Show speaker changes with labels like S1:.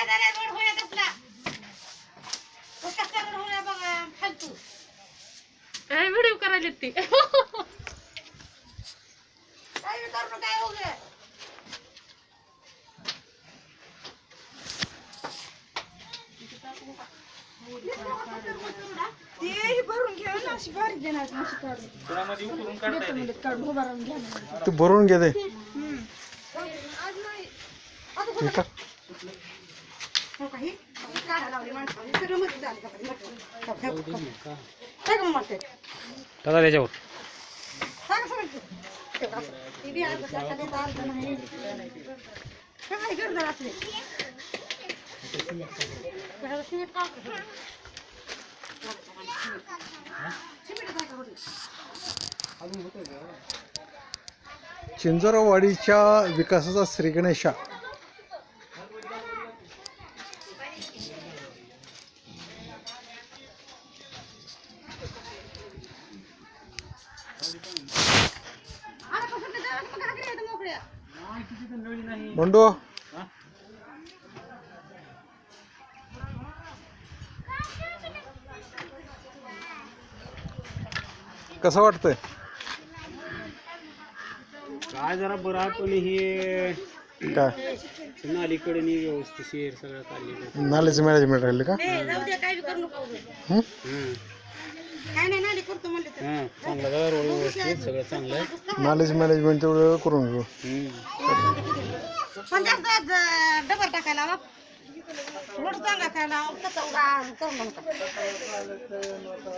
S1: फ़ायदा नाही रोड होण्यात आपला तो कसा रोड होण्या बघा फालतू.
S2: व्हिडिओ करायला ती?
S1: काय विचारू काय हो गे ते भरून.
S3: तू घे दे. हो
S4: दादा त्याच्यावर.
S3: विकासाचा
S1: श्रीगणेशा
S3: बंडू। कसं वाटतंय?
S4: जरा बरं पण
S3: काय
S4: नालीकडे नी सगळं चाललेलं
S3: नाल्याचं मॅनेजमेंट राहिले का
S1: ए, जाऊ दे, काय बी करू नको.
S3: हं?
S4: हं.
S1: काय नाही नाली करतो म्हणले तर.
S4: हां चांगलं रोड व्यवस्थित सगळं चांगलं आहे
S3: नाल्याचं मॅनेजमेंट तेवढं करून घेऊ
S4: हं.
S1: पण जास्त ज- डबर टाकायला लावा. रोड चांगला करायला लावा. कचरा उडा करू नका